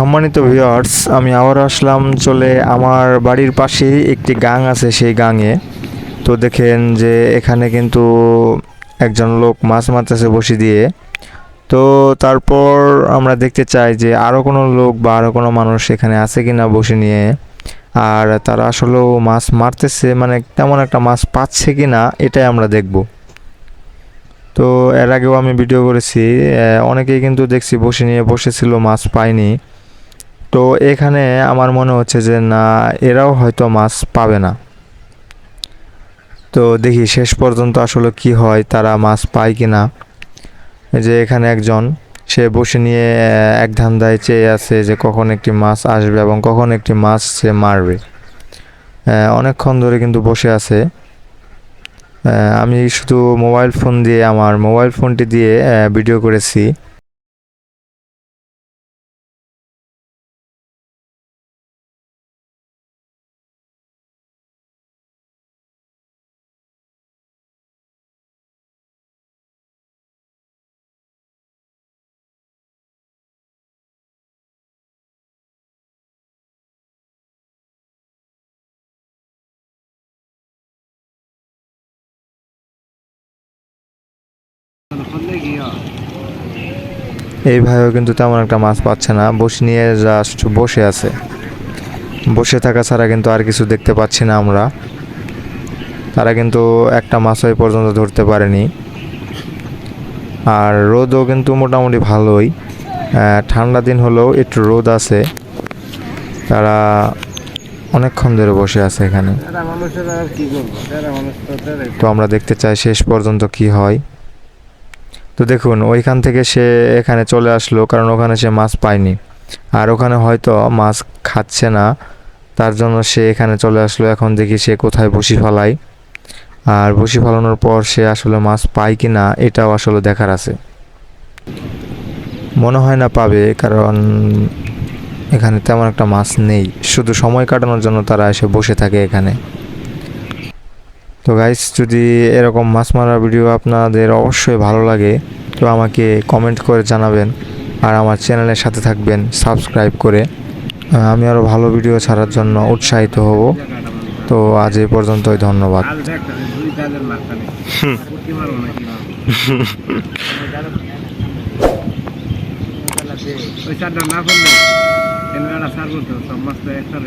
সম্মানিত ভিউয়ার্স আমি আবার আসলাম চলে আমার বাড়ির পাশেই একটি গাং আছে সেই গাঙে। তো দেখেন যে এখানে কিন্তু একজন লোক মাছ মারতেছে বসি দিয়ে। তো তারপর আমরা দেখতে চাই যে আরও কোনো লোক বা আরও কোনো মানুষ এখানে আছে কি না বসে নিয়ে। আর তারা আসলেও মাছ মারতেছে মানে তেমন একটা মাছ পাচ্ছে কি না এটাই আমরা দেখব। তো এর আগেও আমি ভিডিও করেছি অনেকেই কিন্তু দেখছি বসে নিয়ে বসেছিল, মাছ পায়নি। তো এখানে আমার মনে হচ্ছে যে না, এরাও হয়তো মাছ পাবে না। তো দেখি শেষ পর্যন্ত আসলে কি হয়, তারা মাছ পায় কি না যে এখানে একজন, সে বসে নিয়ে এক ধান্দায় চেয়ে আছে যে কখন একটি মাছ আসবে এবং কখন একটি মাছ সে মারবে। অনেকক্ষণ ধরে কিন্তু বসে আছে। আমি শুধু মোবাইল ফোন দিয়ে, আমার মোবাইল ফোনটি দিয়ে ভিডিও করেছি। এই ভাইও কিন্তু তেমন একটা মাছ পাচ্ছে না। বসে নিয়ে জাস্ট বসে আছে। বসে থাকা ছাড়া কিন্তু আর কিছু দেখতে পাচ্ছি না আমরা। তারা কিন্তু একটা মাছ ওই পর্যন্ত ধরতে পারেনি। আর রোদও কিন্তু মোটামুটি ভালোই। ঠান্ডা দিন হলেও একটু রোদ আছে। তারা অনেকক্ষণ ধরে বসে আছে এখানে। তো আমরা দেখতে চাই শেষ পর্যন্ত কি হয়। তো দেখুন, ওইখান থেকে সে এখানে চলে আসলো কারণ ওখানে সে মাছ পায়নি। আর ওখানে হয়তো মাছ খাচ্ছে না, তার জন্য সে এখানে চলে আসলো। এখন দেখি সে কোথায় বসি ফেলায়। আর বসি ফেলানোর পর সে আসলে মাছ পায় কি না, এটাও আসলে দেখার আছে। মনে হয় না পাবে, কারণ এখানে তেমন একটা মাছ নেই। শুধু সময় কাটানোর জন্য তারা এসে বসে থাকে এখানে। তো গাইস যদি এরকম মাছ মারার ভিডিও আপনাদের অবশ্যই ভালো লাগে তো আমাকে কমেন্ট করে জানাবেন আর আমার চ্যানেলের সাথে থাকবেন সাবস্ক্রাইব করে। আমি আরও ভালো ভিডিও ছাড়ার জন্য উৎসাহিত হব। তো আজ এই পর্যন্তই ধন্যবাদ। ওই না করলে একটা